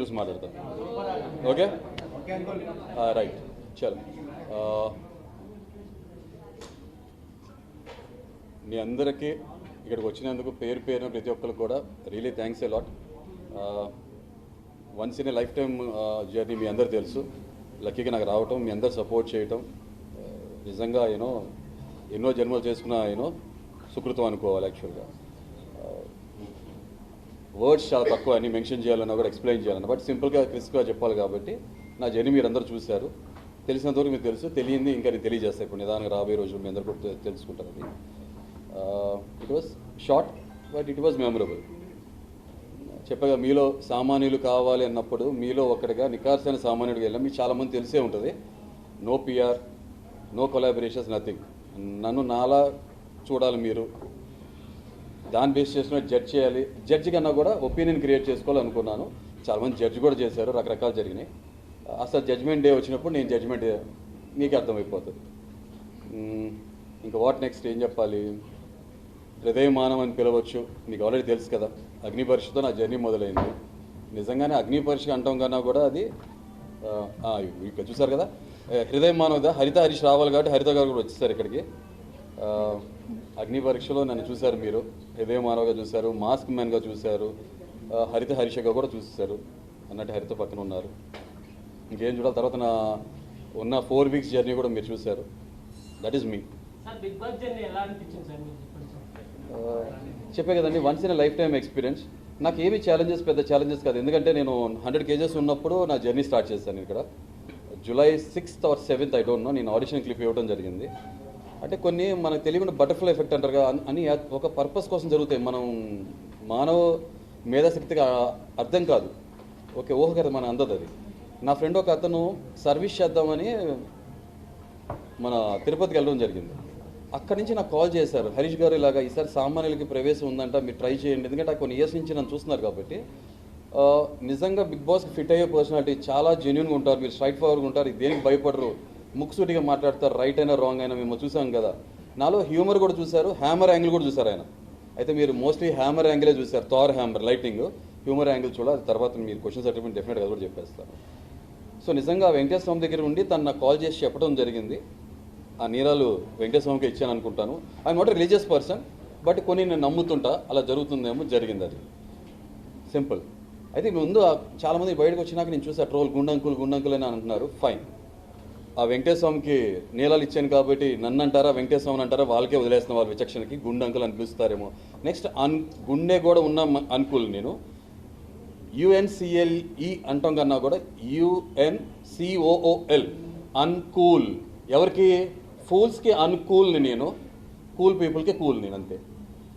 చూసి మాట్లాడతాం. Okay? Right. చల్. మీ అందరికీ ఇక్కడికి వచ్చినందుకు పేరు పేరున ప్రతి ఒక్కరికి కూడా really thanks a lot. Once in a life time journey మీ అందరు తెలుసు. లక్కీగా నాకు రావటం మీ అందరు సపోర్ట్ చేయటం నిజంగా యూనో ఎన్నో జన్మలు చేసుకున్న యూనో సుకృతం అనుకోవాలి యాక్చువల్గా వర్డ్స్ చాలా తక్కువ అని మెన్షన్ చేయాలన్నా కూడా ఎక్స్ప్లెయిన్ చేయాలన్నా. బట్ సింపుల్గా క్రిస్ప్గా చెప్పాలి కాబట్టి నా జర్నీ మీరు అందరూ చూశారు. తెలిసినంతవరకు మీకు తెలుసు తెలియంది ఇంకా నేను తెలియజేస్తాను ఇప్పుడు నిదానంగా రాబోయే రోజులు మీ అందరూ కూడా తెలుసుకుంటారు అది. It was short but it was memorable చెప్పగా మీలో సామాన్యులు కావాలి అన్నప్పుడు మీలో ఒక్కడిగా నికార్సైన సామాన్యుడిగా వెళ్ళాం మీకు చాలామంది తెలిసే ఉంటుంది. No PR no collaborations nothing నన్ను నాలా చూడాలి మీరు. దాన్ని బేస్ చేసుకుని జడ్జ్ చేయాలి. జడ్జి కన్నా కూడా ఒపీనియన్ క్రియేట్ చేసుకోవాలనుకున్నాను చాలామంది జడ్జి కూడా చేశారు రకరకాలు జరిగినాయి. అసలు జడ్జ్మెంట్ డే వచ్చినప్పుడు నేను జడ్జ్మెంట్ నీకు అర్థమైపోతుంది. ఇంకా వాట్ నెక్స్ట్ ఏం చెప్పాలి? హృదయమానం అని పిలవచ్చు. మీకు ఆల్రెడీ తెలుసు కదా. అగ్ని పరీక్షతో నా జర్నీ మొదలైంది. నిజంగానే అగ్ని పరీక్ష అంటాం కన్నా కూడా అది ఇక్కడ చూసారు కదా? ఏ, హృదయమానం కదా హరిత హరీష్ రావాలి కాబట్టి హరిత గారు కూడా వచ్చేసారు ఇక్కడికి. అగ్ని పరీక్షలో నన్ను చూశారు మీరు. హృదయ మానవగా చూశారు మాస్క్ మ్యాన్గా చూశారు హరిత హరీషగా కూడా చూశారు. అన్నట్టు హరిత పక్కన ఉన్నారు. ఇంకేం చూడాలి? తర్వాత నా ఉన్న ఫోర్ వీక్స్ జర్నీ కూడా మీరు చూశారు. దట్ ఈస్ మీ చెప్పే కదండి once in life time experience నాకు ఏమి ఛాలెంజెస్ పెద్ద ఛాలెంజెస్ కాదు. ఎందుకంటే నేను హండ్రెడ్ కేజెస్ ఉన్నప్పుడు నా జర్నీ స్టార్ట్ చేశాను ఇక్కడ. July sixth or seventh I don't know నేను ఆడిషన్ క్లిప్ ఇవ్వడం జరిగింది. అంటే కొన్ని మనకు తెలియకుండా బటర్ఫ్లై ఎఫెక్ట్ అంటారు కదా అని ఒక పర్పస్ కోసం జరుగుతాయి. మనం మానవ మేధాశక్తికి అర్థం కాదు. ఓకే ఊహ కదా మన అందదు అది. నా ఫ్రెండ్ ఒక అతను సర్వీస్ చేద్దామని మన తిరుపతికి వెళ్ళడం జరిగింది. అక్కడి నుంచి నాకు కాల్ చేశారు. హరీష్ గారు ఇలాగా ఈసారి సామాన్యులకి ప్రవేశం ఉందంట మీరు ట్రై చేయండి. ఎందుకంటే ఆ కొన్ని ఇయర్స్ నుంచి నన్ను చూస్తున్నారు కాబట్టి నిజంగా బిగ్ బాస్కి ఫిట్ అయ్యే పర్సనాలిటీ చాలా జెన్యున్గా ఉంటారు. మీరు స్ట్రైట్ ఫార్వర్డ్గా ఉంటారు. దేనికి భయపడరు. ముక్సూటిగా మాట్లాడతారు రైట్ అయినా రాంగ్ అయినా మేము చూసాం కదా. నాలో హ్యూమర్ కూడా చూశారు హ్యామర్ యాంగిల్ కూడా చూశారు ఆయన. అయితే మీరు మోస్ట్లీ హ్యామర్ యాంగిలే చూశారు Thor hammer lighting humour angle చూడాలి తర్వాత మీరు క్వశ్చన్ సర్టిఫికేట్ డెఫినెట్గా కూడా చెప్పేస్తాను సో నిజంగా వెంకటేశ్వరం దగ్గర ఉండి తను నాకు కాల్ చేసి చెప్పడం జరిగింది. ఆ నీరాలు వెంకటేశ్వరంకి స్వామికి ఇచ్చాను అనుకుంటాను. I not religious person but కొన్ని నేను నమ్ముతుంటా అలా జరుగుతుందేమో జరిగింది అది. సింపుల్ అయితే ముందు చాలామంది బయటకు వచ్చినాక నేను చూసా ట్రోల్ గుండంకులు గుండంకులు అని అంటున్నారు. ఫైన్ ఆ వెంకటేశ్వర నీలాలు ఇచ్చాను కాబట్టి నన్ను అంటారా వెంకటేశ్వర అంటారా వాళ్ళకే వదిలేస్తున్న వాళ్ళు విచక్షణకి గుండంకులు అని పిలుస్తారేమో నెక్స్ట్ అన్ గుండె కూడా ఉన్న అనుకూల్ నేను యుఎన్సిఎల్ఈ అంటాం కన్నా కూడా యుఎన్సిఓఓఎల్ అన్కూల్. ఎవరికి? ఫూల్స్కి అన్కూల్ని నేను కూల్ పీపుల్కి కూల్ నేను అంతే.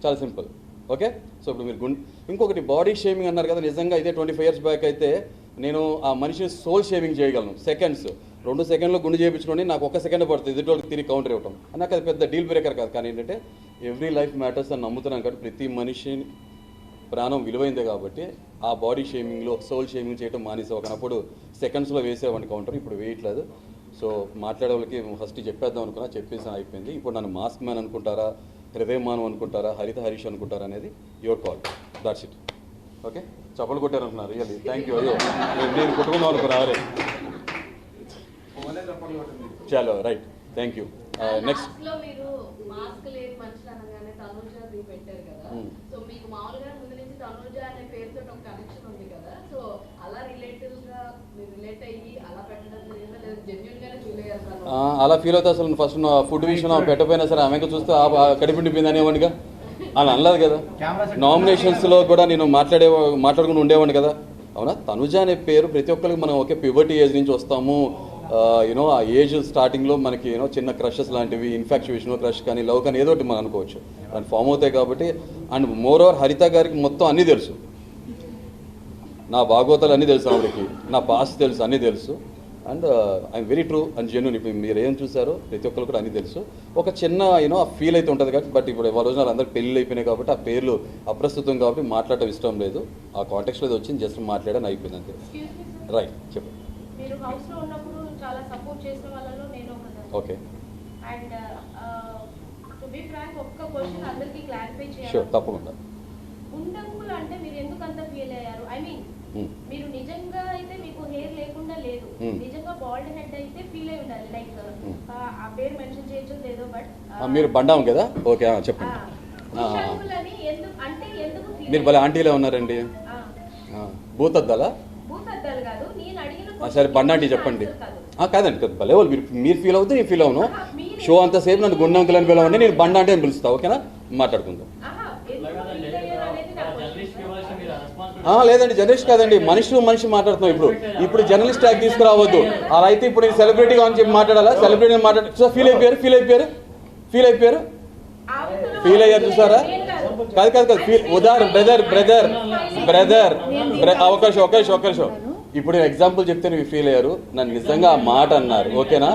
చాలా సింపుల్. ఓకే? సో ఇప్పుడు మీరు గుండె ఇంకొకటి బాడీ షేమింగ్ అన్నారు కదా నిజంగా అయితే ట్వంటీ ఫైవ్ ఇయర్స్ బ్యాక్ అయితే నేను ఆ మనిషిని సోల్ షేవింగ్ చేయగలను. సెకండ్స్ రెండు సెకండ్లో గుండె చేయించుకోండి నాకు ఒక సెకండ్ పడుతుంది. ఎదుటి తిరిగి కౌంటర్ ఇవ్వటం. నాకు అది పెద్ద డీల్ బ్రేకర్ కాదు. కానీ ఏంటంటే ఎవ్రీ లైఫ్ మ్యాటర్స్ అని నమ్ముతున్నాను కాబట్టి ప్రతి మనిషిని ప్రాణం విలువైందే కాబట్టి ఆ బాడీ షేమింగ్లో సోల్ షేమింగ్ చేయడం మానేసే ఒకనప్పుడు సెకండ్స్లో వేసేవాడిని కౌంటర్ ఇప్పుడు వేయట్లేదు. సో మాట్లాడే వాళ్ళకి ఫస్ట్ చెప్పేద్దాం అనుకున్నా చెప్పేసి అయిపోయింది. ఇప్పుడు నన్ను మాస్క్ మ్యాన్ అనుకుంటారా హృదయమానం అనుకుంటారా హరిత హరీష్ అనుకుంటారా అనేది your call that's it okay? చప్పలు కొట్టారు అంటున్నారు రియల్లీ థ్యాంక్ యూ అయ్యో నేను- నేను కొట్టుకుందాం అనుకున్నా. అరే. చాలో రైట్ థ్యాంక్ యూ నెక్స్ట్ లాస్ట్లో మీరు మాస్క్ లేని మనిషి అనగానే తనుజ అది పెట్టారు కదా. సో మీకు మామూలుగా ముందు నుంచి తనుజ అనే పేరుతో ఒక కనెక్షన్ ఉంది కదా. సో అలా రిలేటివ్గా మీరు రిలేట్ అయ్యి అలా పెట్టడం జరిగిందా? లేదా జెన్యున్ గానే ఫీల్ అవుతా అసలు. ఫస్ట్ ఫుడ్ విషయం ఆమె పెట్టపోయినా సరే ఆమెకు చూస్తే కడిపిండిపోయింది అనేవాడిగా? అలా అనలేదు కదా. నామినేషన్స్లో కూడా నేను మాట్లాడే మాట్లాడుకుని ఉండేవాడిని కదా. అవునా? తనుజ అనే పేరు ప్రతి ఒక్కరికి మనం ఒకే పివర్టీ ఏజ్ నుంచి వస్తాము. యూనో ఆ ఏజ్ స్టార్టింగ్లో మనకి యూనో చిన్న క్రషెస్ లాంటివి ఇన్ఫాక్చుయేషన్ క్రష్ కానీ లవ్ కానీ ఏదో ఒకటి మనం అనుకోవచ్చు. దాన్ని ఫామ్ అవుతాయి కాబట్టి. అండ్ మోర్ ఓవర్ హరిత గారికి మొత్తం అన్నీ తెలుసు. నా భాగవతాలు అన్నీ తెలుసు ఆవిడకి. నా పాస్ట్ తెలుసు అన్నీ తెలుసు. And I'm very true and genuine ఇప్పుడు మీరు ఏం చూసారో ప్రతి ఒక్కరు కూడా అన్నీ తెలుసు. ఒక చిన్న యూనో ఆ ఫీల్ అయితే ఉంటుంది కాబట్టి బట్ ఇప్పుడు వాళ్ళ రోజున అందరూ పెళ్ళి అయిపోయినాయి కాబట్టి ఆ పేర్లు అప్రస్తుతం కాబట్టి మాట్లాడటం ఇష్టం లేదు. ఆ కాంటెక్స్లో ఇది వచ్చింది జస్ట్ మాట్లాడని అయిపోయింది అంతే. రైట్ చెప్పు. మీరు హౌస్లో ఉన్నప్పుడు చాలా సపోర్ట్ చేసిన వాళ్ళలో నేను ఒకదాన్ని. ఓకే అందరికీ తప్పకుండా. గుండంకులు అంటే మీరు ఎందుకు అంత ఫీల్ అయ్యారు? I mean Hmm. మీరు నిజంగా అయితే మీకు హెయిర్ లేకుండా లేదు Hmm. నిజంగా బాల్డ్ హెడ్ అయితే ఫీల్ అయి ఉండాలి లైక్ Hmm. ఆ పేరు మెన్షన్ చేయొచ్చు లేదో బట్ ఆ, మీరు బండాం కదా? ఓకే చెప్పండి. మీరు భలే ఆంటీలే ఉన్నారండి. భూతద్దాలా? సరే బండాంటి చెప్పండి. answer కాదు. ఆ, కాదండి కాదు భలే వాళ్ళు మీరు మీరు ఫీల్ అవుతే నేను ఫీల్ అవును. షో అంతసేపు నన్ను గుండంకులు అని పిలవండి నేను బండ అంటే అని పిలుస్తా ఓకేనా? మాట్లాడుకుందాం ఆహా, అలా ఎందుకు కాదండి feel అయ్యారు అనేది నా జర్నలిస్ట్ question. ఇవ్వాల్సిన మీరు రెస్పాన్సిబిలిటీ ఆ, లేదండి జర్నలిస్ట్ కాదండి. మనిషి మనిషి మాట్లాడుతున్నాం ఇప్పుడు. ఇప్పుడు జర్నలిస్ట్ ట్యాగ్ తీసుకురావద్దు. అలా అయితే ఇప్పుడు నేను సెలబ్రిటీగా అని చెప్పి మాట్లాడాలా? సెలబ్రిటీ మాట్లాడు ఫీల్ అయిపోయారు? ఫీల్ అయిపోయారు? ఫీల్ అయిపోయారు? ఫీల్ అయ్యారు చూసారా? కాదు. కాదు కాదు. ఫీల్ ఉదాహరణ బ్రదర్ బ్రదర్ బ్రదర్ అవకాశం అవకాశం అవకాశం ఇప్పుడు ఎగ్జాంపుల్ చెప్తే నువ్వు ఫీల్ అయ్యారు. నన్ను నిజంగా ఆ మాట అన్నారు. ఓకేనా?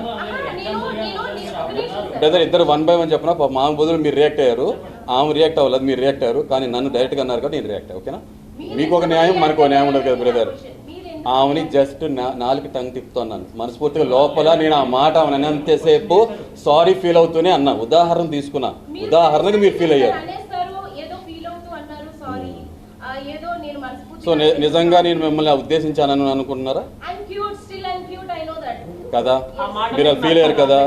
బ్రదర్ ఇద్దరు వన్ బై వన్ చెప్పిన? పాప మా బదులు మీరు రియాక్ట్ అయ్యారు. ఆమె రియాక్ట్ అవ్వలేదు మీరు రియాక్ట్ అయ్యారు. కానీ నన్ను డైరెక్ట్గా అన్నారు కాబట్టి నేను రియాక్ట్ ఓకేనా? మీకు ఒక న్యాయం మనకు ఒక న్యాయం ఉండదు కదా బ్రదర్ ఆమెని జస్ట్ నాలుగు టంగ్ తిప్పుతున్నాను మనస్ఫూర్తిగా లోపల నేను ఆ మాట ఆమెను అనేంతసేపు సారీ ఫీల్ అవుతూనే అన్నా. ఉదాహరణ తీసుకున్నా. ఉదాహరణకు మీరు ఫీల్ అయ్యారు. అనేస్తారు ఏదో ఫీల్ అవుతూ అన్నారు సారీ ఏదో నేను మనస్ఫూర్తిగా సో ని- నిజంగా నేను మిమ్మల్ని ఉద్దేశించానని అనుకుంటున్నారా? I'm cute still I'm cute I know that కదా? ఆ మాట మీరు ఫీల్ అయ్యారు కదా?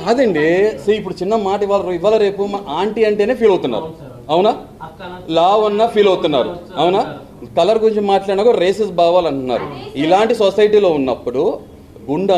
కాదండి. సో ఇప్పుడు చిన్న మాట ఇవాళ ఇవాళ రేపు మా ఆంటీ అంటేనే ఫీల్ అవుతున్నారు. అవునా? అక్క లా ఉన్నా ఫీల్ అవుతున్నారు అవునా? కలర్ గురించి మాట్లాడినా కూడా రేసెస్ భావాలు అంటున్నారు. ఇలాంటి సొసైటీలో ఉన్నప్పుడు గుండె